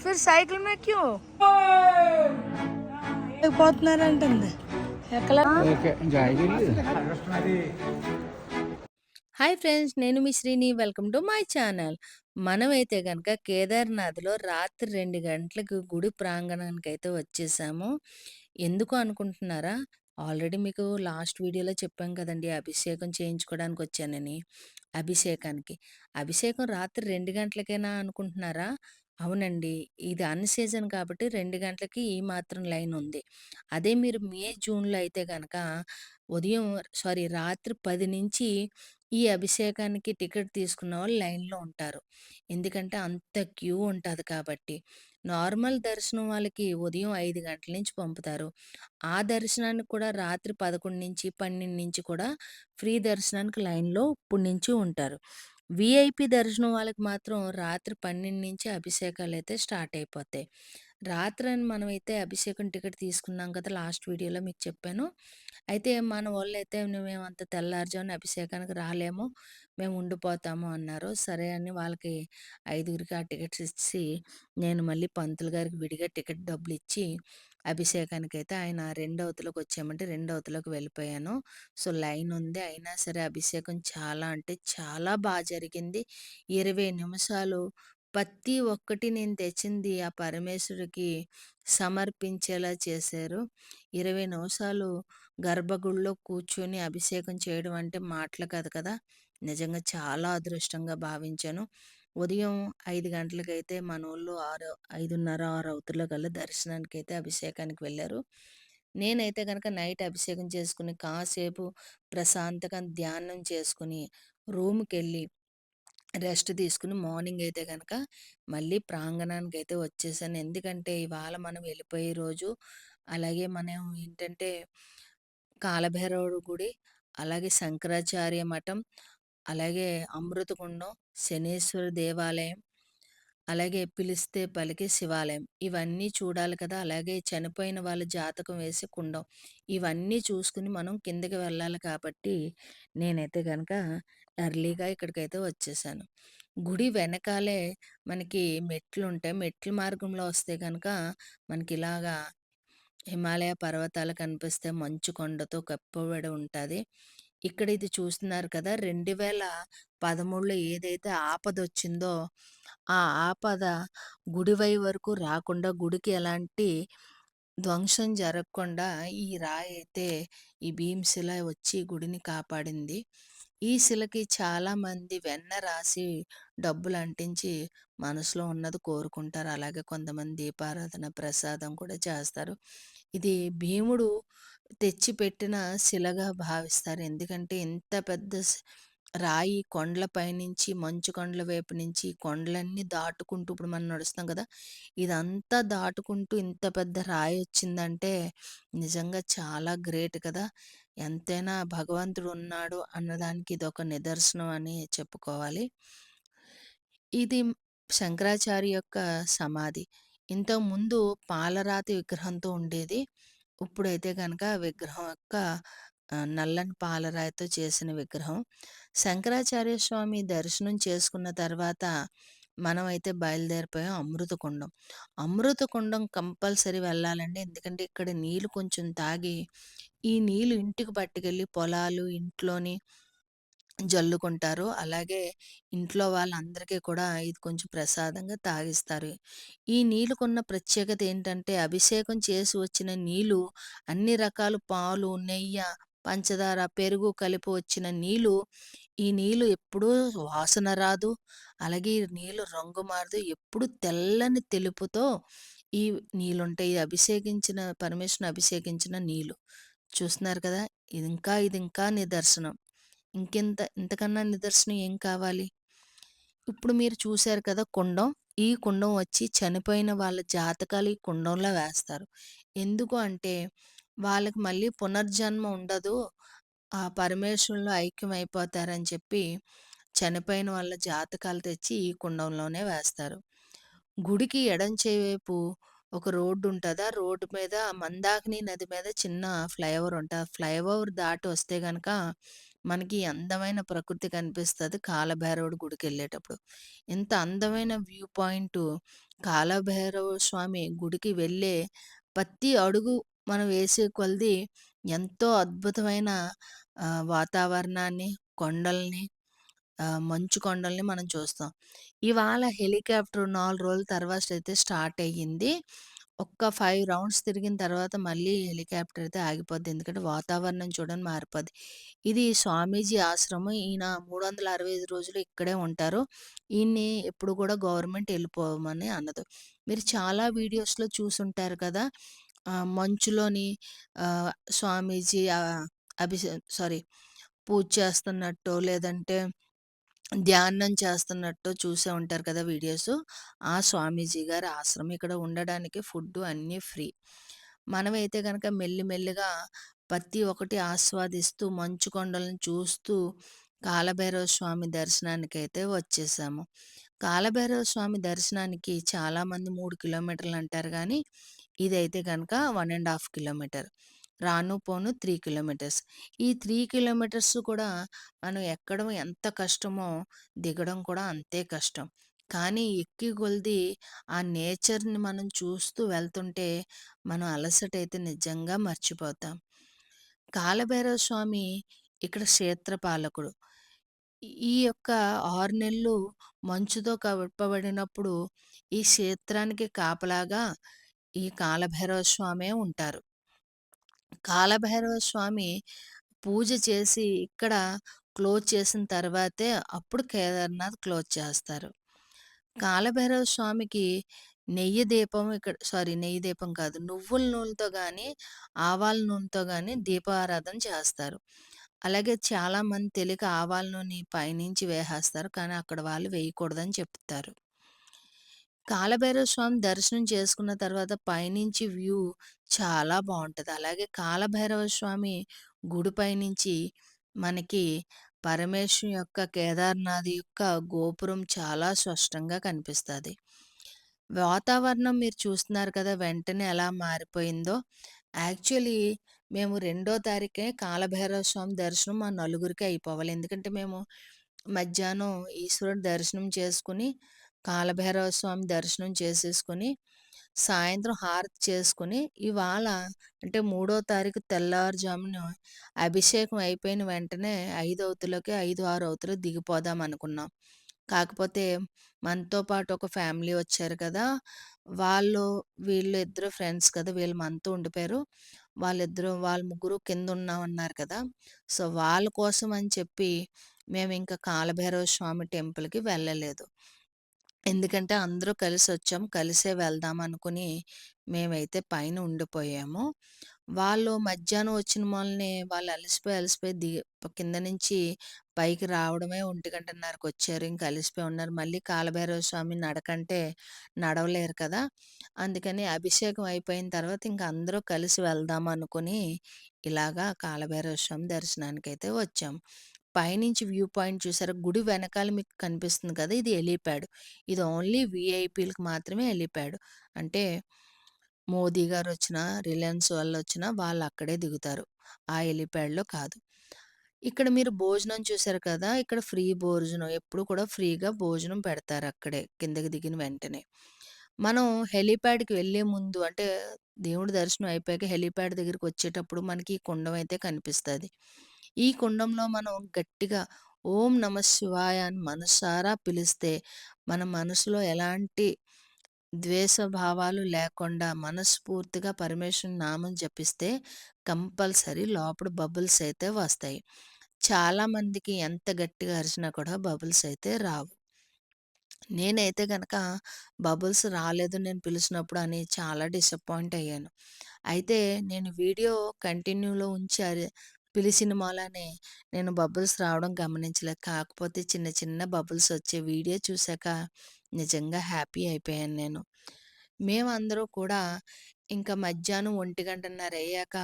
फिर साइकिल में क्यों పోతున్నారంటుంది ఎక్కడ ఓకే జాయిగా హాయ్ ఫ్రెండ్స్ నేను మీ Srini welcome to my channel మనమైతే కనుక కేదార్నాథ్లో రాత్రి రెండు గంటలకు గుడి ప్రాంగణానికి అయితే వచ్చేసాము ఎందుకు అనుకుంటున్నారా ఆల్రెడీ మీకు లాస్ట్ వీడియోలో చెప్పాం కదండి అభిషేకం చేయించుకోవడానికి వచ్చానని అభిషేకానికి అభిషేకం రాత్రి రెండు గంటలకేనా అనుకుంటున్నారా అవునండి ఇది అన్ సీజన్ కాబట్టి రెండు గంటలకి ఈ మాత్రం లైన్ ఉంది అదే మీరు మే జూన్లో అయితే కనుక ఉదయం సారీ రాత్రి పది నుంచి ఈ అభిషేకానికి టికెట్ తీసుకున్న వాళ్ళు లైన్‌లో ఉంటారు. ఎందుకంటే అంత క్యూ ఉంటది కాబట్టి. నార్మల్ దర్శనం వాళ్ళకి ఉదయం 5 గంటల నుంచి పంపుతారు. ఆ దర్శనానికి కూడా రాత్రి 11 12 నుంచి కూడా ఫ్రీ దర్శనానికి లైన్‌లో ఇప్పటి నుంచి ఉంటారు. వీఐపీ దర్శనం వాళ్ళకి మాత్రం రాత్రి 12 నుంచి అభిషేకాలు అయితే స్టార్ట్ అయిపోతాయి. రాత్రి అని మనమైతే అభిషేకం టికెట్ తీసుకున్నాం కదా! లాస్ట్ వీడియోలో మీకు చెప్పాను. అయితే మన వోళ్ళైతే మేమంత తెల్లారుజామున అభిషేకానికి రాలేము. మేము ఉండిపోతాము అన్నారు. సరే అని వాళ్ళకి ఐదుగురికి ఆ టికెట్స్ ఇచ్చి, నేను మళ్ళీ పంతులు గారికి విడిగా టికెట్ డబ్బులు ఇచ్చి అభిషేకానికి అభిషేకానికైతే ఆయన రెండవతిలోకి వచ్చామంటే రెండవతలకు వెళ్ళిపోయాను. సో, లైన్ ఉంది. అయినా సరే అభిషేకం చాలా అంటే చాలా బాగా జరిగింది. 20 నిమిషాలు ప్రతి ఒక్కటి నేను తెచ్చింది ఆ పరమేశ్వరికి సమర్పించేలా చేశారు. 20 నిమిషాలు గర్భగుడిలో కూర్చొని అభిషేకం చేయడం అంటే మాటలు కాదు కదా! నిజంగా చాలా అదృష్టంగా భావించాను. ఉదయం ఐదు గంటలకైతే మనోళ్ళు ఆరు 5:30, 6 అవుతులకల్లా అయితే అభిషేకానికి వెళ్ళారు నేనైతే కనుక నైట్ అభిషేకం చేసుకుని కాసేపు ప్రశాంతంగా ధ్యానం చేసుకొని రూమ్‌కెళ్ళి రెస్ట్ తీసుకుని మార్నింగ్ అయితే కనుక మళ్ళీ ప్రాంగణానికి అయితే వచ్చేసాను. ఎందుకంటే ఇవాళ మనం వెళ్ళిపోయే రోజు. అలాగే మనం ఏంటంటే కాలభైరవుడు గుడి, అలాగే శంకరాచార్య మఠం, అలాగే అమృతకుండం, శనీశ్వర దేవాలయం, అలాగే పిలిస్తే పలికే శివాలయం. ఇవన్నీ చూడాలి కదా! అలాగే చనిపోయిన వాళ్ళ జాతకం వేసి కుండం. ఇవన్నీ చూసుకుని మనం కిందకి వెళ్ళాలి కాబట్టి నేనైతే కనుక ఎర్లీగా ఇక్కడికైతే వచ్చేసాను. గుడి వెనకాలే మనకి మెట్లుంటాయి. మెట్ల మార్గంలో వస్తే కనుక మనకి ఇలాగా హిమాలయ పర్వతాలు కనిపిస్తే మంచు కొండతో కప్పబడి ఉంటుంది ఇక్కడ ఇది చూస్తున్నారు కదా! 2013లో ఏదైతే ఆపద వచ్చిందో ఆ ఆపద గుడివై వరకు రాకుండా గుడికి ఎలాంటి ధ్వంసం జరగకుండా ఈ రాయి అయితే ఈ భీమశిల వచ్చి గుడిని కాపాడింది. ఈ శిలకి చాలామంది వెన్న రాసి డబ్బులు అంటించి మనసులో ఉన్నది కోరుకుంటారు. అలాగే కొంతమంది దీపారాధన, ప్రసాదం కూడా చేస్తారు. ఇది భీముడు తెచ్చిపెట్టిన శిలగా భావిస్తారు. ఎందుకంటే ఇంత పెద్ద రాయి కొండలపై నుంచి మంచు కొండల వైపు నుంచి కొండలన్నీ దాటుకుంటూ ఇప్పుడు మనం నడుస్తాం కదా! ఇదంతా దాటుకుంటూ ఇంత పెద్ద రాయి వచ్చిందంటే నిజంగా చాలా గ్రేట్ కదా! ఎంతైనా భగవంతుడు ఉన్నాడు అన్నదానికి ఇది ఒక నిదర్శనం అని చెప్పుకోవాలి. ఇది శంకరాచార్య యొక్క సమాధి. ఇంతకుముందు పాలరాతి విగ్రహంతో ఉండేది. ఇప్పుడైతే కనుక విగ్రహం యొక్క నల్లని పాలరాయితో చేసిన విగ్రహం. శంకరాచార్య స్వామి దర్శనం చేసుకున్న తర్వాత మనమైతే బయలుదేరిపోయాం అమృతకుండం. అమృతకుండం కంపల్సరీ వెళ్ళాలండి. ఎందుకంటే ఇక్కడ నీళ్ళు కొంచెం తాగి, ఈ నీళ్ళు ఇంటికి పట్టుకెళ్ళి పొలాలు, ఇంట్లోని జల్లుకుంటారు. అలాగే ఇంట్లో వాళ్ళందరికీ కూడా ఇది కొంచెం ప్రసాదంగా తాగిస్తారు. ఈ నీళ్ళకున్న ప్రత్యేకత ఏంటంటే అభిషేకం చేసి వచ్చిన నీళ్ళు అన్ని రకాల పాలు, నెయ్య, పంచదార, పెరుగు కలిపి వచ్చిన నీళ్ళు, ఈ నీళ్ళు ఎప్పుడూ వాసన రాదు. అలాగే ఈ నీళ్ళు రంగు మారదు. ఎప్పుడు తెల్లని తెలుపుతో ఈ నీళ్ళుంటాయి. అభిషేకించిన పరమేశ్వరుని అభిషేకించిన నీళ్ళు. చూస్తున్నారు కదా! ఇది ఇంకా ఇది ఇంకా నిదర్శనం. ఇంకెంత ఇంతకన్నా నిదర్శనం ఏం కావాలి? ఇప్పుడు మీరు చూశారు కదా కుండం. ఈ కుండం వచ్చి చనిపోయిన వాళ్ళ జాతకాలు ఈ కుండంలో వేస్తారు. ఎందుకు అంటే వాళ్ళకి మళ్ళీ పునర్జన్మ ఉండదు. ఆ పరమేశ్వరంలో ఐక్యం అయిపోతారని చెప్పి చనిపోయిన వాళ్ళ జాతకాలు తెచ్చి ఈ కుండంలోనే వేస్తారు. గుడికి ఎడమ వైపు ఒక రోడ్డు ఉంటుంది ఆ రోడ్డు మీద మందాకిని నది మీద చిన్న ఫ్లైఓవర్ ఉంటుంది ఆ ఫ్లైఓవర్ దాటి వస్తే కనుక మనకి అందమైన ప్రకృతి కనిపిస్తుంది కాలభైరవుడు గుడికి వెళ్ళేటప్పుడు ఇంత అందమైన వ్యూ పాయింటు కాలభైరవ స్వామి గుడికి వెళ్ళే ప్రతి అడుగు మనం వేసే కొలది ఎంతో అద్భుతమైన వాతావరణాన్ని, కొండల్ని మంచు కొండల్ని మనం చూస్తాం. ఇవాళ హెలికాప్టర్ నాలుగు రోజుల తర్వాత అయితే స్టార్ట్ అయ్యింది. ఒక్క 5 రౌండ్స్ తిరిగిన తర్వాత మళ్ళీ హెలికాప్టర్ అయితే ఆగిపోద్ది. ఎందుకంటే వాతావరణం చూడండి మారిపోద్ది. ఇది స్వామీజీ ఆశ్రమం. ఈయన 365 రోజులు ఇక్కడే ఉంటారు. ఈయన్ని ఎప్పుడు కూడా గవర్నమెంట్ ఎళ్ళిపోమని అనదు. మీరు చాలా వీడియోస్‌లో చూసుంటారు కదా! ఆహ్, మంచులోని ఆహ్, స్వామీజీ ఆహ్, అభిషే సారీ పూజ చేస్తున్నట్టో, లేదంటే ధ్యానం చేస్తున్నట్టు చూసే ఉంటారు కదా వీడియోస్ ఆ స్వామీజీ గారి ఆశ్రమం. ఇక్కడ ఉండడానికి ఫుడ్డు అన్నీ ఫ్రీ. మనమైతే కనుక మెల్లి మెల్లిగా ప్రతి ఒక్కటి ఆస్వాదిస్తూ, మంచు కొండలను చూస్తూ కాలభైరవ స్వామి దర్శనానికి అయితే వచ్చేసాము. కాలభైరవ స్వామి దర్శనానికి చాలామంది మూడు కిలోమీటర్లు అంటారు కానీ ఇదైతే గనక 1 ½ కిలోమీటర్. రాను పోను త్రీ కిలోమీటర్స్. ఈ త్రీ కిలోమీటర్స్ కూడా మనం ఎక్కడం ఎంత కష్టమో, దిగడం కూడా అంతే కష్టం. కానీ ఎక్కి కొలిది ఆ నేచర్‌ని మనం చూస్తూ వెళ్తుంటే, మనం అలసటైతే నిజంగా మర్చిపోతాం. కాలభైరవ స్వామి ఇక్కడ క్షేత్రపాలకుడు. ఈ యొక్క ఆరు నెలలు మంచుతో కప్పబడినప్పుడు, ఈ క్షేత్రానికి కాపలాగా ఈ కాలభైరవ స్వామే ఉంటారు. కాలభైరవ స్వామి పూజ చేసి ఇక్కడ క్లోజ్ చేసిన తర్వాతే అప్పుడు కేదార్‌నాథ్ క్లోజ్ చేస్తారు. కాలభైరవ స్వామికి నెయ్యి దీపం ఇక్కడ సారీ నెయ్యి దీపం కాదు. నువ్వుల నూనెతో కానీ ఆవాల నూనెతో కానీ దీపారాధన చేస్తారు. అలాగే చాలామంది తెలియక ఆవాల నూనె పైనుంచి వేసేస్తారు. కానీ అక్కడ వాళ్ళు వేయకూడదని చెప్తారు. కాలభైరవ స్వామి దర్శనం చేసుకున్న తర్వాత పైనుంచి వ్యూ చాలా బాగుంటుంది అలాగే కాలభైరవ స్వామి గుడి పైనుంచి మనకి పరమేశ్వరం యొక్క కేదార్‌నాథ్ యొక్క గోపురం చాలా స్పష్టంగా కనిపిస్తుంది వాతావరణం మీరు చూస్తున్నారు కదా! వెంటనే ఎలా మారిపోయిందో. యాక్చువల్లీ మేము రెండో తారీఖే కాలభైరవ స్వామి దర్శనం మా నలుగురికి అయిపోవాలి. ఎందుకంటే మేము మధ్యాహ్నం ఈశ్వరుడు దర్శనం చేసుకుని కాలభైరవ స్వామి దర్శనం చేసేసుకొని, సాయంత్రం హారతి చేసుకొని, ఇవాళ అంటే మూడో తారీఖు తెల్లవారుజామున అభిషేకం అయిపోయిన వెంటనే ఐదు అవతులకి 5, 6 అవతులకి దిగిపోదాం అనుకున్నాం. కాకపోతే మనతో పాటు ఒక ఫ్యామిలీ వచ్చారు కదా! వాళ్ళు వీళ్ళు ఇద్దరు ఫ్రెండ్స్ కదా! వీళ్ళు మనతో ఉండిపోయారు. వాళ్ళిద్దరూ వాళ్ళ ముగ్గురు కింద ఉన్నామన్నారు కదా! సో, వాళ్ళ కోసం అని చెప్పి మేము ఇంకా కాలభైరవ స్వామి టెంపుల్‌కి వెళ్ళలేదు. ఎందుకంటే అందరూ కలిసొచ్చాం. కలిసే వెళ్దాం అనుకుని మేమైతే పైన ఉండిపోయాము. వాళ్ళు మధ్యాహ్నం వచ్చిన మూలనే వాళ్ళు అలసిపోయి, అలసిపోయి దిగి కింద నుంచి పైకి రావడమే 1:30కి వచ్చారు. ఇంక అలిసిపోయి ఉన్నారు. మళ్ళీ కాలభైరవ స్వామి నడకంటే నడవలేరు కదా! అందుకని అభిషేకం అయిపోయిన తర్వాత ఇంక అందరూ కలిసి వెళ్దాం అనుకుని ఇలాగా కాలభైరవ స్వామి దర్శనానికైతే వచ్చాం. పైనుంచి వ్యూ పాయింట్ చూసారా? గుడి వెనకాల మీకు కనిపిస్తుంది కదా! ఇది ఎలిప్యాడ్ ఇది ఓన్లీ విఐపీలకు మాత్రమే హెలీప్యాడ్. అంటే మోదీ గారు వచ్చిన రిలయన్స్ వాళ్ళు వచ్చిన వాళ్ళు అక్కడే దిగుతారు. ఆ హెలిప్యాడ్లో కాదు. ఇక్కడ మీరు భోజనం చూసారు కదా! ఇక్కడ ఫ్రీ భోజనం. ఎప్పుడు కూడా ఫ్రీగా భోజనం పెడతారు అక్కడే కిందకి దిగిన వెంటనే. మనం హెలీప్యాడ్‌కి వెళ్ళే ముందు అంటే దేవుడి దర్శనం అయిపోయాక హెలీప్యాడ్ దగ్గరికొచ్చేటప్పుడు మనకి కుండం అయితే కనిపిస్తుంది ఈ కుండంలో మనం గట్టిగా ఓం నమ శివాయ అని మనసారా పిలిస్తే మన మనసులో ఎలాంటి ద్వేష భావాలు లేకుండా మనస్ఫూర్తిగా పరమేశ్వరుని నామం జపిస్తే కంపల్సరీ లోపల బబుల్స్ అయితే వస్తాయి. చాలామందికి ఎంత గట్టిగా అరిచినా కూడా బబుల్స్ అయితే రావు. నేనైతే కనుక బబుల్స్ రాలేదు నేను పిలిచినప్పుడు అని చాలా డిసప్పాయింట్ అయ్యాను. అయితే నేను వీడియో కంటిన్యూలో ఉంచారు. పిలిచిన మాలానే నేను బబుల్స్ రావడం గమనించలే కాకపోతే చిన్న చిన్న బబుల్స్ వచ్చే వీడియో చూసాక నిజంగా హ్యాపీ అయిపోయాను నేను. మేమందరూ కూడా ఇంకా మధ్యాహ్నం 1:30 అయ్యాక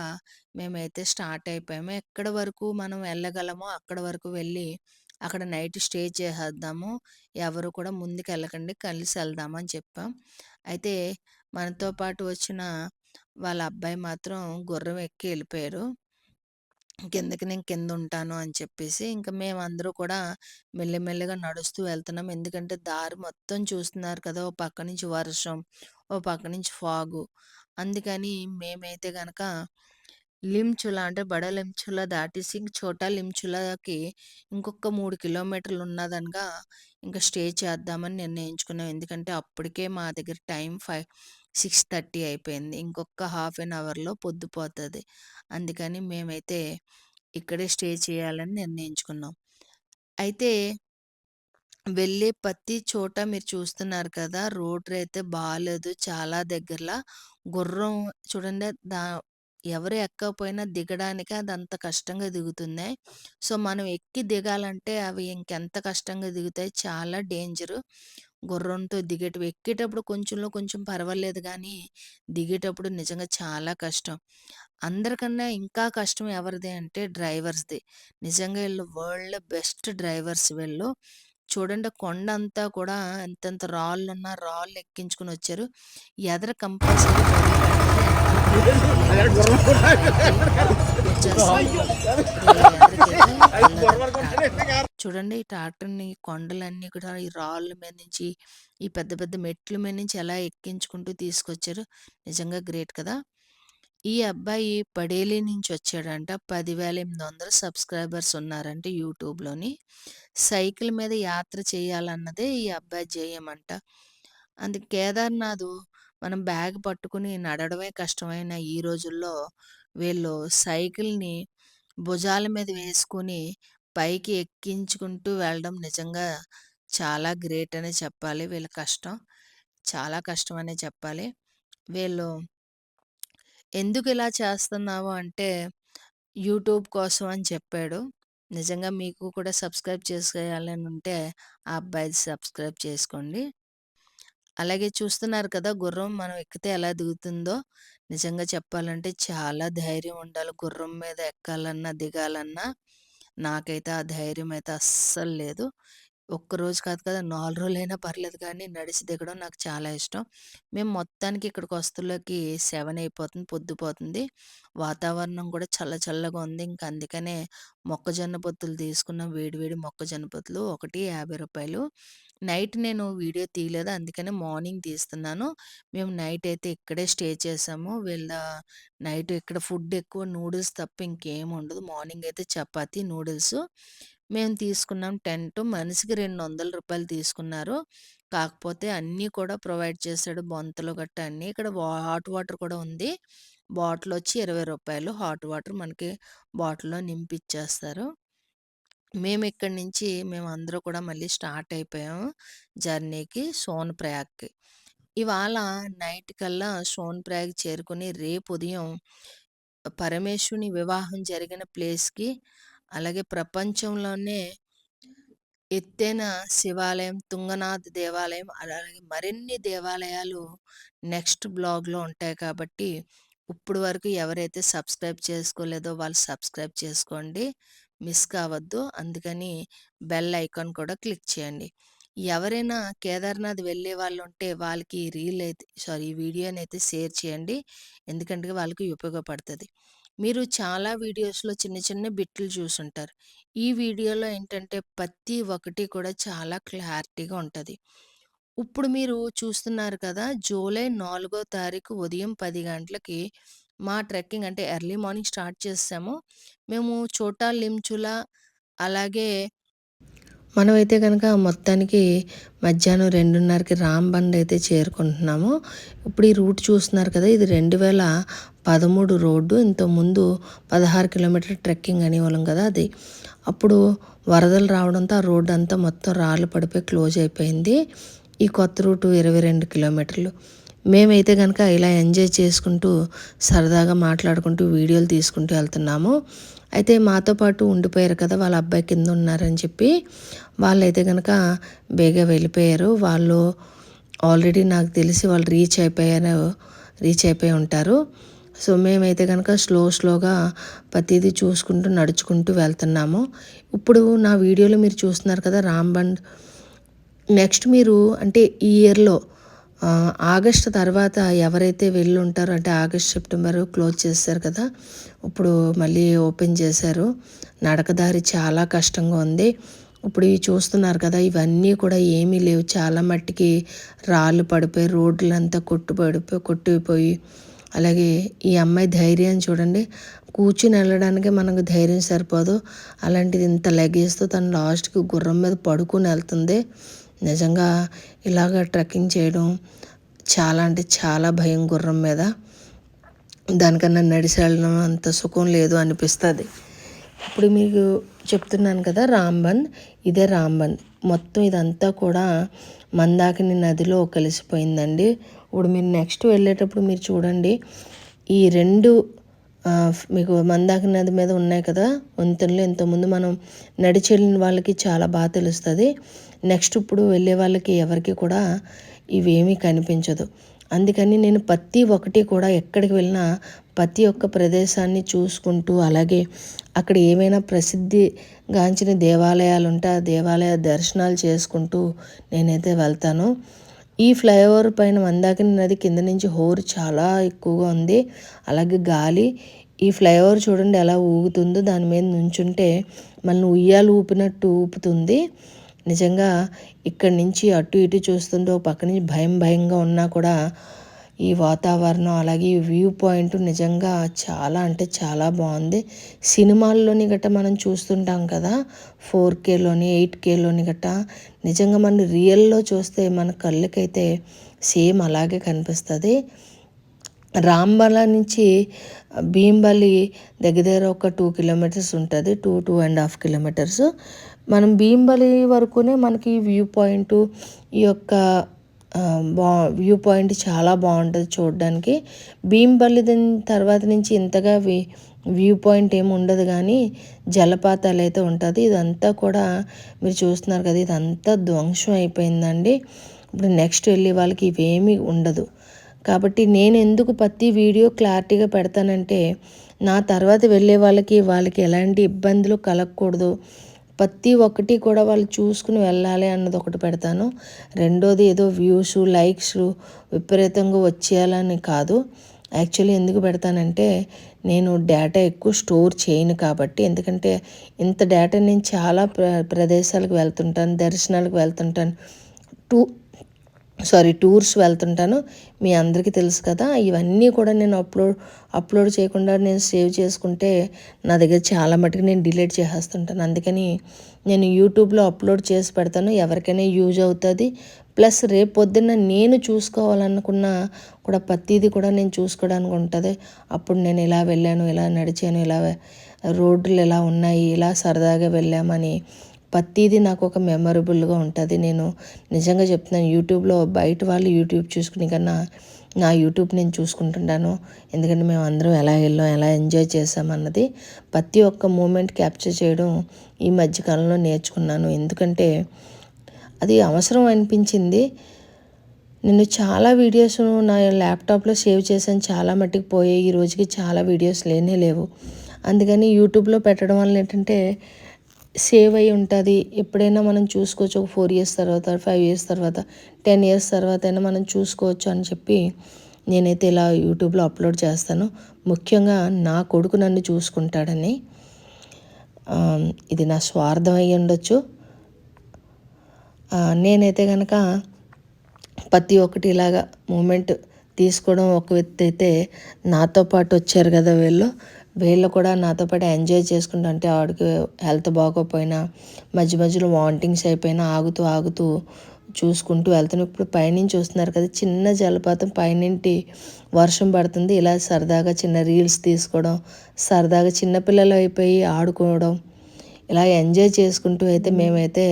మేమైతే స్టార్ట్ అయిపోయాము. ఎక్కడి వరకు మనం వెళ్ళగలమో అక్కడ వరకు వెళ్ళి అక్కడ నైట్ స్టే చేసేద్దాము. ఎవరు కూడా ముందుకెళ్ళకండి కలిసి వెళ్దాం అని చెప్పాం. అయితే మనతో పాటు వచ్చిన వాళ్ళ అబ్బాయి మాత్రం గుర్రం ఎక్కి వెళ్ళిపోయారు కిందకి నేను కింద ఉంటాను అని చెప్పేసి ఇంకా మేమందరూ కూడా మెల్లిమెల్లిగా నడుస్తూ వెళ్తున్నాం. ఎందుకంటే దారి మొత్తం చూస్తున్నారు కదా! ఓ పక్క నుంచి వర్షం, ఓ పక్క నుంచి ఫాగు. అందుకని మేమైతే కనుక లించుల అంటే బడ లించుల దాటేసి ఇంక చోటా లించులకి ఇంకొక మూడు కిలోమీటర్లు ఉన్నదనగా ఇంకా స్టే చేద్దామని నిర్ణయించుకున్నాం. ఎందుకంటే అప్పటికే మా దగ్గర టైం ఫైవ్ సిక్స్ థర్టీ అయిపోయింది. ఇంకొక హాఫ్ ఎన్ అవర్‌లో పొద్దుపోతుంది అందుకని మేమైతే ఇక్కడే స్టే చేయాలని నిర్ణయించుకున్నాం. అయితే వెళ్ళే ప్రతి చోట మీరు చూస్తున్నారు కదా! రోడ్డయితే బాగాలేదు చాలా దగ్గరలా గుర్రం చూడండి దా ఎవరు ఎక్కకపోయినా దిగడానికి అది అంత కష్టంగా దిగుతున్నాయి. సో, మనం ఎక్కి దిగాలంటే అవి ఇంకెంత కష్టంగా దిగుతాయి. చాలా డేంజరు. గుర్రంతో దిగేటివి. ఎక్కేటప్పుడు కొంచెంలో కొంచెం పర్వాలేదు కానీ దిగేటప్పుడు నిజంగా చాలా కష్టం. అందరికన్నా ఇంకా కష్టం ఎవరిది అంటే డ్రైవర్స్‌ది. నిజంగా వీళ్ళు వరల్డ్ బెస్ట్ డ్రైవర్స్ వీళ్ళు. చూడండి కొండంతా కూడా ఎంతెంత రాళ్ళున్నా రాళ్ళు ఎక్కించుకొనొచ్చారు. ఎదర కంపల్సరీ బైక్ అనేది వచ్చేస్తుంది. ఇప్పుడు ఎదరికైతే చూడండి ఈ ట్రాక్టర్‌ని కొండలన్నీ కూడా ఈ రాళ్ళ మీద నుంచి, ఈ పెద్ద పెద్ద మెట్ల మీద నుంచి ఎలా ఎక్కించుకుంటూ తీసుకొచ్చారు. నిజంగా గ్రేట్ కదా! ఈ అబ్బాయి పడేలి నుంచి వచ్చాడంట. 10,800 సబ్స్క్రైబర్స్ ఉన్నారంట యూట్యూబ్‌లోని. సైకిల్ మీద యాత్ర చేయాలన్నదే ఈ అబ్బాయి జయమంట అంట. అందు కేదార్నాథ్ మనం బ్యాగ్ పట్టుకుని నడవడమే కష్టమైన ఈ రోజుల్లో వీళ్ళు సైకిల్‌ని భుజాల మీద వేసుకొని పైకి ఎక్కించుకుంటూ వెళ్ళడం నిజంగా చాలా గ్రేట్ అనే చెప్పాలి. వీళ్ళ కష్టం. చాలా కష్టం అనే చెప్పాలి. వీళ్ళు ఎందుకు ఇలా చేస్తున్నావు అంటే యూట్యూబ్ కోసం అని చెప్పాడు. నిజంగా మీకు కూడా సబ్స్క్రైబ్ చేసేయాలని ఉంటే ఆ అబ్బాయిది సబ్స్క్రైబ్ చేసుకోండి. అలాగే చూస్తున్నారు కదా! గుర్రం మనం ఎక్కితే ఎలా దిగుతుందో. నిజంగా చెప్పాలంటే చాలా ధైర్యం ఉండాలి. గుర్రం మీద ఎక్కాలన్నా, దిగాలన్నా. నాకైతే ఆ ధైర్యం అయితే అస్సలు లేదు. ఒక్కరోజు కాదు కదా! నాలుగు రోజులైనా పర్లేదు కానీ నడిచి దిగడం నాకు చాలా ఇష్టం. మేము మొత్తానికి ఇక్కడికి వస్తులోకి సెవెన్ అయిపోతుంది. పొద్దుపోతుంది. వాతావరణం కూడా చల్ల చల్లగా ఉంది. ఇంకా అందుకనే మొక్కజొన్న పొత్తులు తీసుకున్నాం. వేడి వేడి మొక్కజొన్న పొత్తులు. ఒకటి యాభై రూపాయలు నైట్ నేను వీడియో తీయలేదు. అందుకనే మార్నింగ్ తీస్తున్నాను. మేము నైట్ అయితే ఇక్కడే స్టే చేసాము. వీళ్ళ నైట్ ఇక్కడ ఫుడ్ ఎక్కువ నూడిల్స్ తప్ప ఇంకేం ఉండదు. మార్నింగ్ అయితే చపాతీ, నూడిల్స్ మేము తీసుకున్నాం టెంటు. మనిషికి రెండు వందల రూపాయలు తీసుకున్నారు. కాకపోతే అన్నీ కూడా ప్రొవైడ్ చేశాడు. బొంతలు గట్టా అన్నీ. ఇక్కడ వా హాట్ వాటర్ కూడా ఉంది. బాటిల్ వచ్చి ఇరవై రూపాయలు హాట్ వాటర్ మనకి బాటిల్‌లో నింపిచ్చేస్తారు. మేము ఇక్కడి నుంచి మేము అందరూ కూడా మళ్ళీ స్టార్ట్ అయిపోయాము జర్నీకి సోన్ ప్రయాగ్కి ఇవాళ నైట్ కల్లా సోన్ ప్రయాగ్ చేరుకుని రేపు ఉదయం పరమేశ్వరుని వివాహం జరిగిన ప్లేస్‌కి అలాగే ప్రపంచంలోనే ఎత్తైన శివాలయం, తుంగనాథ్ దేవాలయం అలాగే మరిన్ని దేవాలయాలు నెక్స్ట్ బ్లాగ్‌లో ఉంటాయి కాబట్టి, ఇప్పుడు వరకు ఎవరైతే సబ్స్క్రైబ్ చేసుకోలేదో వాళ్ళు సబ్స్క్రైబ్ చేసుకోండి. మిస్ కావద్దు. అందుకని బెల్ ఐకాన్ కూడా క్లిక్ చేయండి. ఎవరైనా కేదార్‌నాథ్ వెళ్ళే వాళ్ళు ఉంటే వాళ్ళకి రీల్ అయితే సారీ వీడియోని వీడియోనైతే షేర్ చేయండి. ఎందుకంటే వాళ్ళకి ఉపయోగపడుతుంది మీరు చాలా వీడియోస్‌లో చిన్న చిన్న బిట్లు చూసుంటారు. ఈ వీడియోలో ఏంటంటే ప్రతి ఒక్కటి కూడా చాలా క్లారిటీగా ఉంటది. ఇప్పుడు మీరు చూస్తున్నారు కదా! జూలై 4 తారీఖు ఉదయం 10 గంటలకి మా ట్రెక్కింగ్ అంటే ఎర్లీ మార్నింగ్ స్టార్ట్ చేసేసాము. మేము చోటా లించులా అలాగే మనమైతే కనుక మొత్తానికి మధ్యాహ్నం 2:30కి రాంబండ్ అయితే చేరుకుంటున్నాము. ఇప్పుడు ఈ రూట్ చూస్తున్నారు కదా! ఇది 2013 రోడ్డు. ఇంతకుముందు పదహారు కిలోమీటర్ ట్రెక్కింగ్ అనేవాళ్ళం కదా! అది. అప్పుడు వరదలు రావడంతో ఆ రోడ్డు అంతా మొత్తం రాళ్ళు పడిపోయి క్లోజ్ అయిపోయింది. ఈ కొత్త రూటు 22 కిలోమీటర్లు. మేమైతే కనుక ఇలా ఎంజాయ్ చేసుకుంటూ, సరదాగా మాట్లాడుకుంటూ, వీడియోలు తీసుకుంటూ వెళ్తున్నాము. అయితే మాతో పాటు ఉండిపోయారు కదా! వాళ్ళ అబ్బాయి కింద ఉన్నారని చెప్పి వాళ్ళైతే కనుక బేగా వెళ్ళిపోయారు. వాళ్ళు ఆల్రెడీ నాకు తెలిసి వాళ్ళు రీచ్ అయిపోయారు. రీచ్ అయిపోయి ఉంటారు. సో, మేమైతే కనుక స్లో స్లోగా ప్రతిదీ చూసుకుంటూ, నడుచుకుంటూ వెళ్తున్నాము. ఇప్పుడు నా వీడియోలో మీరు చూస్తున్నారు కదా! రాంబండ్ నెక్స్ట్ మీరు అంటే ఈ ఇయర్‌లో ఆగస్టు తర్వాత ఎవరైతే వెళ్ళి ఉంటారో అంటే ఆగస్ట్ సెప్టెంబర్ క్లోజ్ చేశారు కదా ఇప్పుడు మళ్ళీ ఓపెన్ చేశారు. నడకదారి చాలా కష్టంగా ఉంది. ఇప్పుడు ఇవి చూస్తున్నారు కదా ఇవన్నీ కూడా ఏమీ లేవు. చాలా మట్టికి రాళ్ళు పడిపోయి రోడ్లంతా కొట్టుపడిపోయి కొట్టిపోయి. అలాగే ఈ అమ్మాయి ధైర్యాన్ని చూడండి. కూర్చుని వెళ్ళడానికి మనకు ధైర్యం సరిపోదు. అలాంటిది ఇంత లగేజ్తో తను లాస్ట్కి గుర్రం మీద పడుకుని వెళ్తుంది. నిజంగా ఇలాగ ట్రెక్కింగ్ చేయడం చాలా అంటే చాలా భయం గుర్రం మీద. దానికన్నా నడిచి వెళ్ళడం అంత సుఖం లేదు అనిపిస్తుంది. ఇప్పుడు మీకు చెప్తున్నాను కదా రాంబన్ ఇదే రాంబన్. మొత్తం ఇదంతా కూడా మందాకిని నదిలో కలిసిపోయిందండి. ఇప్పుడు మీరు నెక్స్ట్ వెళ్ళేటప్పుడు మీరు చూడండి ఈ రెండు మీకు మందాకిని నది మీద ఉన్నాయి కదా వంతెనలు ఇంతకుముందు మనం నడిచి వెళ్ళిన వాళ్ళకి చాలా బాగా తెలుస్తుంది. నెక్స్ట్ ఇప్పుడు వెళ్ళే వాళ్ళకి ఎవరికి కూడా ఇవేమీ కనిపించదు. అందుకని నేను ప్రతి ఒక్కటి కూడా ఎక్కడికి వెళ్ళినా ప్రతి ఒక్క ప్రదేశాన్ని చూసుకుంటూ అలాగే అక్కడ ఏమైనా ప్రసిద్ధిగాంచిన దేవాలయాలు ఉంటే ఆ దేవాలయ దర్శనాలు చేసుకుంటూ నేనైతే వెళ్తాను. ఈ ఫ్లైఓవర్ పైన మందాకిని నది కింద నుంచి హోరు చాలా ఎక్కువగా ఉంది. అలాగే గాలి ఈ ఫ్లైఓవర్ చూడండి ఎలా ఊగుతుందో దాని మీద నుంచుంటే మన ఉయ్యాలు ఊపినట్టు ఊపుతుంది. నిజంగా ఇక్కడి నుంచి అటు ఇటు చూస్తుంటే ఒక పక్క నుంచి భయం భయంగా ఉన్నా కూడా ఈ వాతావరణం అలాగే ఈ వ్యూ పాయింట్ నిజంగా చాలా అంటే చాలా బాగుంది. సినిమాల్లోని గట్ట మనం చూస్తుంటాం కదా ఫోర్ కేలోని ఎయిట్ కేలోని గట్ట. నిజంగా మన రియల్లో చూస్తే మన కళ్ళకైతే సేమ్ అలాగే కనిపిస్తుంది. రాంబల నుంచి భీంబలి దగ్గర దగ్గర ఒక టూ కిలోమీటర్స్ ఉంటుంది. Two two and half kilometers. మనం భీంబలి వరకునే మనకి వ్యూ పాయింట్ ఈ యొక్క బా వ్యూ పాయింట్ చాలా బాగుంటుంది చూడడానికి. భీంబలి దీని తర్వాత నుంచి ఇంతగా వి వ్యూ పాయింట్ ఏమి ఉండదు కానీ జలపాతాలు అయితే ఉంటుంది. ఇదంతా కూడా మీరు చూస్తున్నారు కదా ఇదంతా ధ్వంసం అయిపోయిందండి. ఇప్పుడు నెక్స్ట్ వెళ్ళే వాళ్ళకి ఇవేమీ ఉండదు. కాబట్టి నేను ఎందుకు ప్రతి వీడియో క్లారిటీగా పెడతానంటే నా తర్వాత వెళ్ళే వాళ్ళకి వాళ్ళకి ఎలాంటి ఇబ్బందులు కలగకూడదు. ప్రతి ఒక్కటి కూడా వాళ్ళు చూసుకుని వెళ్ళాలి అన్నది ఒకటి పెడతాను. రెండోది ఏదో వ్యూస్ లైక్స్ విపరీతంగా వచ్చేయాలని కాదు. యాక్చువల్లీ ఎందుకు పెడతానంటే నేను డేటా ఎక్కువ స్టోర్ చేయను కాబట్టి. ఎందుకంటే ఇంత డేటా నేను చాలా ప్ర ప్రదేశాలకు వెళ్తుంటాను దర్శనాలకు వెళ్తుంటాను. టూ సారీ టూర్స్ వెళ్తుంటాను. మీ అందరికీ తెలుసు కదా ఇవన్నీ కూడా నేను అప్లోడ్ అప్లోడ్ చేయకుండా నేను సేవ్ చేసుకుంటే నా దగ్గర చాలా మటుకు నేను డిలీట్ చేసేస్తుంటాను. అందుకని నేను యూట్యూబ్లో అప్లోడ్ చేసి పెడతాను ఎవరికైనా యూజ్ అవుతుంది. ప్లస్ రేపు పొద్దున్న నేను చూసుకోవాలనుకున్న కూడా ప్రతిదీ కూడా నేను చూసుకోవడానికి ఉంటుంది. అప్పుడు నేను ఇలా వెళ్ళాను ఇలా నడిచాను ఇలా రోడ్లు ఎలా ఉన్నాయి ఇలా సరదాగా వెళ్ళామని ప్రతిదీ నాకు ఒక మెమరబుల్గా ఉంటుంది. నేను నిజంగా చెప్తున్నాను యూట్యూబ్లో బయట వాళ్ళు యూట్యూబ్ చూసుకునే కన్నా నా యూట్యూబ్ నేను చూసుకుంటుంటాను. ఎందుకంటే మేము అందరం ఎలా వెళ్ళాం ఎలా ఎంజాయ్ చేసామన్నది ప్రతి ఒక్క మూమెంట్ క్యాప్చర్ చేయడం ఈ మధ్యకాలంలో నేర్చుకున్నాను. ఎందుకంటే అది అవసరం అనిపించింది. నేను చాలా వీడియోస్ నా ల్యాప్టాప్లో సేవ్ చేశాను. చాలా మట్టుకు పోయాయి. ఈ రోజుకి చాలా వీడియోస్ లేనే లేవు. అందుకని యూట్యూబ్లో పెట్టడం వల్ల ఏంటంటే సేవ్ అయి ఉంటుంది. ఎప్పుడైనా మనం చూసుకోవచ్చు. ఒక ఫోర్ ఇయర్స్ తర్వాత ఫైవ్ ఇయర్స్ తర్వాత టెన్ ఇయర్స్ తర్వాత అయినా మనం చూసుకోవచ్చు అని చెప్పి నేనైతే ఇలా యూట్యూబ్లో అప్లోడ్ చేస్తాను. ముఖ్యంగా నా కొడుకు నన్ను చూసుకుంటాడని. ఇది నా స్వార్థం అయి ఉండొచ్చు. నేనైతే కనుక ప్రతి ఒక్కటి ఇలాగా మూమెంట్ తీసుకోవడం ఒక వ్యక్తి అయితే నాతో పాటు వచ్చారు కదా వీళ్ళు. వీళ్ళు కూడా నాతో పాటు ఎంజాయ్ చేసుకుంటూ అంటే ఆవిడకి హెల్త్ బాగోపోయినా మధ్య మధ్యలో వామిటింగ్స్ అయిపోయినా ఆగుతూ ఆగుతూ చూసుకుంటూ వెళ్తాను ఇప్పుడు పైనుంచి చూస్తున్నారు కదా చిన్న జలపాతం పైనుంటి వర్షం పడుతుంది. ఇలా సరదాగా చిన్న రీల్స్ తీసుకోవడం సరదాగా చిన్నపిల్లలు అయిపోయి ఆడుకోవడం ఇలా ఎంజాయ్ చేసుకుంటూ అయితే మేమైతే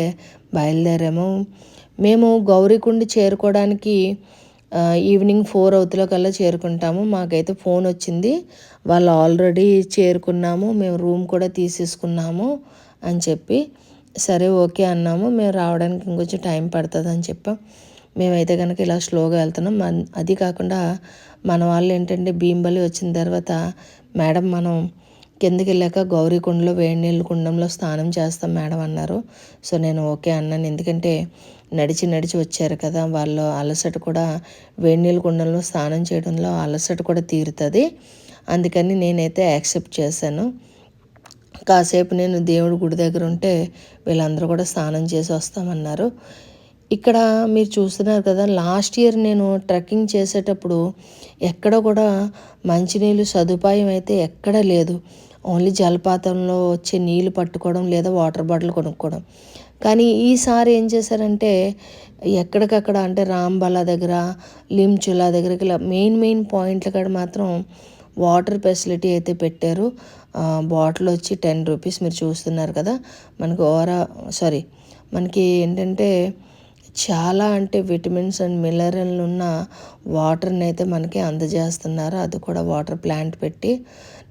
బయలుదేరాము. మేము గౌరీకుండి చేరుకోవడానికి ఈవినింగ్ ఫోర్ అవుతులో కల్లా చేరుకుంటాము. మాకైతే ఫోన్ వచ్చింది. వాళ్ళు ఆల్రెడీ చేరుకున్నాము. మేము రూమ్ కూడా తీసేసుకున్నాము అని చెప్పి సరే ఓకే అన్నాము. మేము రావడానికి ఇంకొంచెం టైం పడుతుంది అని చెప్పాం. మేమైతే కనుక ఇలా స్లోగా వెళ్తున్నాం. అది కాకుండా మన వాళ్ళు ఏంటంటే భీంబలి వచ్చిన తర్వాత మేడం మనం కిందకి వెళ్ళాక గౌరీకుండలో వేడి నీళ్ళ కుండంలో స్నానం చేస్తాం మేడం అన్నారు. సో నేను ఓకే అన్నాను. ఎందుకంటే నడిచి నడిచి వచ్చారు కదా వాళ్ళు అలసట కూడా వేడి నీళ్ళ కుండంలో స్నానం చేయడంలో అలసట కూడా తీరుతుంది. అందుకని నేనైతే యాక్సెప్ట్ చేశాను. కాసేపు నేను దేవుడి గుడి దగ్గర ఉంటే వీళ్ళందరూ కూడా స్నానం చేసి వస్తామన్నారు. ఇక్కడ మీరు చూస్తున్నారు కదా లాస్ట్ ఇయర్ నేను ట్రెక్కింగ్ చేసేటప్పుడు ఎక్కడ కూడా మంచినీళ్ళు సదుపాయం అయితే ఎక్కడ లేదు. ఓన్లీ జలపాతంలో వచ్చే నీళ్ళు పట్టుకోవడం లేదా వాటర్ బాటిల్ కొనుక్కోవడం. కానీ ఈసారి ఏం చేశారంటే ఎక్కడికక్కడ అంటే రాంబలా దగ్గర లించులా దగ్గర ఇలా మెయిన్ మెయిన్ పాయింట్ల కాడ మాత్రం వాటర్ ఫెసిలిటీ అయితే పెట్టారు. బాటిల్ వచ్చి టెన్ రూపీస్ మీరు చూస్తున్నారు కదా మనకు ఓరా సారీ మనకి ఏంటంటే చాలా అంటే విటమిన్స్ అండ్ మినరల్ ఉన్న వాటర్ని అయితే మనకి అందజేస్తున్నారు. అది కూడా వాటర్ ప్లాంట్ పెట్టి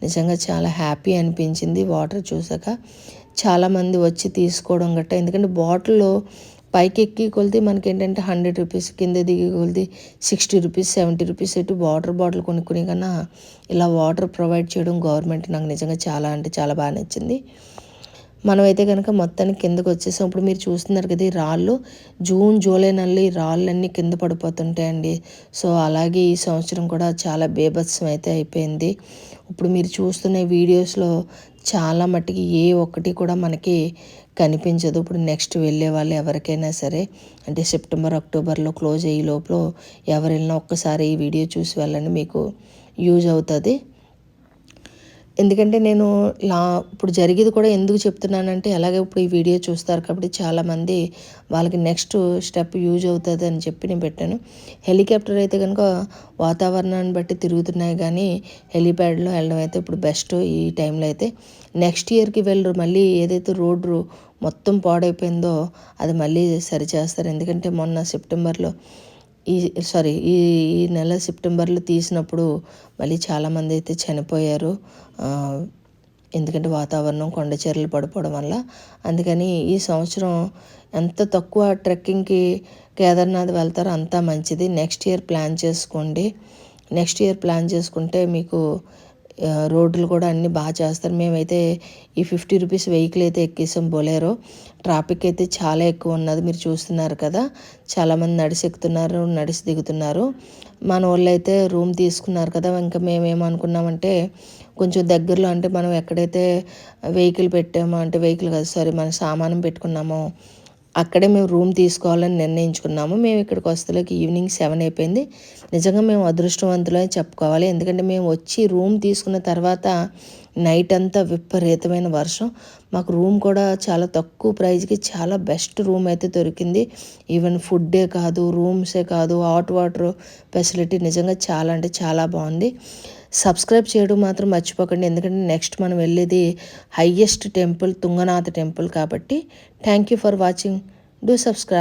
నిజంగా చాలా హ్యాపీ అనిపించింది వాటర్ చూసాక. చాలామంది వచ్చి తీసుకోవడం గట్ట ఎందుకంటే బాటిల్లో పైకి ఎక్కి కొలితే మనకి ఏంటంటే హండ్రెడ్ రూపీస్ కింద దిగి కొలితే సిక్స్టీ రూపీస్ సెవెంటీ రూపీస్ ఎటు వాటర్ బాటిల్ కొనుక్కునే కన్నా ఇలా వాటర్ ప్రొవైడ్ చేయడం గవర్నమెంట్ నాకు నిజంగా చాలా అంటే చాలా బాగా నచ్చింది. మనమైతే కనుక మొత్తానికి కిందకు వచ్చేసాం. ఇప్పుడు మీరు చూస్తున్నారు కదా ఈ రాళ్ళు. జూన్ జూలై నెలలో ఈ రాళ్ళన్నీ కింద పడిపోతుంటాయండి. సో అలాగే ఈ సంవత్సరం కూడా చాలా బీభత్సం అయితే అయిపోయింది. ఇప్పుడు మీరు చూస్తున్న వీడియోస్లో చాలా మట్టుకి ఏ ఒక్కటి కూడా మనకి కనిపించదు. ఇప్పుడు నెక్స్ట్ వెళ్ళే వాళ్ళు ఎవరికైనా సరే అంటే సెప్టెంబర్ అక్టోబర్లో క్లోజ్ అయ్యే లోపల ఎవరైనా ఒక్కసారి ఈ వీడియో చూసి వెళ్ళండి. మీకు యూజ్ అవుతుంది. ఎందుకంటే నేను లా ఇప్పుడు జరిగేది కూడా ఎందుకు చెప్తున్నానంటే అలాగే ఇప్పుడు ఈ వీడియో చూస్తారు కాబట్టి చాలామంది వాళ్ళకి నెక్స్ట్ స్టెప్ యూజ్ అవుతుంది అని చెప్పి నేను పెట్టాను. హెలికాప్టర్ అయితే కనుక వాతావరణాన్ని బట్టి తిరుగుతున్నాయి కానీ హెలిప్యాడ్లో వెళ్ళడం అయితే ఇప్పుడు బెస్ట్ ఈ టైంలో అయితే. నెక్స్ట్ ఇయర్కి వెళ్ళరు. మళ్ళీ ఏదైతే రోడ్డు మొత్తం పాడైపోయిందో అది మళ్ళీ సరిచేస్తారు ఎందుకంటే మొన్న సెప్టెంబర్లో ఈ సారీ ఈ ఈ నెల సెప్టెంబర్లో తీసినప్పుడు మళ్ళీ చాలామంది అయితే చనిపోయారు ఎందుకంటే వాతావరణం కొండచర్యలు పడిపోవడం వల్ల. అందుకని ఈ సంవత్సరం ఎంత తక్కువ ట్రెక్కింగ్కి కేదార్నాథ్ వెళ్తారో అంతా మంచిది. నెక్స్ట్ ఇయర్ ప్లాన్ చేసుకోండి. నెక్స్ట్ ఇయర్ ప్లాన్ చేసుకుంటే మీకు రోడ్లు కూడా అన్నీ బాగా చేస్తారు. మేమైతే ఈ ఫిఫ్టీ రూపీస్ వెహికల్ అయితే ఎక్కేసాం బొలేరో. ట్రాఫిక్ అయితే చాలా ఎక్కువ ఉన్నది. మీరు చూస్తున్నారు కదా. చాలామంది నడిచి ఎక్కుతున్నారు నడిచి దిగుతున్నారు. మన వాళ్ళు అయితే రూమ్ తీసుకున్నారు కదా. ఇంకా మేమేమనుకున్నామంటే కొంచెం దగ్గరలో అంటే మనం ఎక్కడైతే వెహికల్ పెట్టామో అంటే వెహికల్ కదా సారీ మన సామానం పెట్టుకున్నామో అక్కడే మేము రూమ్ తీసుకోవాలని నిర్ణయించుకున్నాము. మేము ఇక్కడికి వస్తలోకి ఈవినింగ్ సెవెన్ అయిపోయింది. నిజంగా మేము అదృష్టవంతులని చెప్పుకోవాలి. ఎందుకంటే మేము వచ్చి రూమ్ తీసుకున్న తర్వాత నైట్ అంతా విపరీతమైన వర్షం. మాకు రూమ్ కూడా చాలా తక్కువ ప్రైస్కి చాలా బెస్ట్ రూమ్ అయితే దొరికింది. ఈవెన్ ఫుడ్డే కాదు రూమ్సే కాదు హాట్ వాటర్ ఫెసిలిటీ నిజంగా చాలా అంటే చాలా బాగుంది. సబ్స్క్రైబ్ చేయడం మాత్రం మర్చిపోకండి. ఎందుకంటే నెక్స్ట్ మనం వెళ్ళేది హయ్యెస్ట్ టెంపుల్ తుంగనాథ టెంపుల్ కాబట్టి thank you for watching. Do subscribe.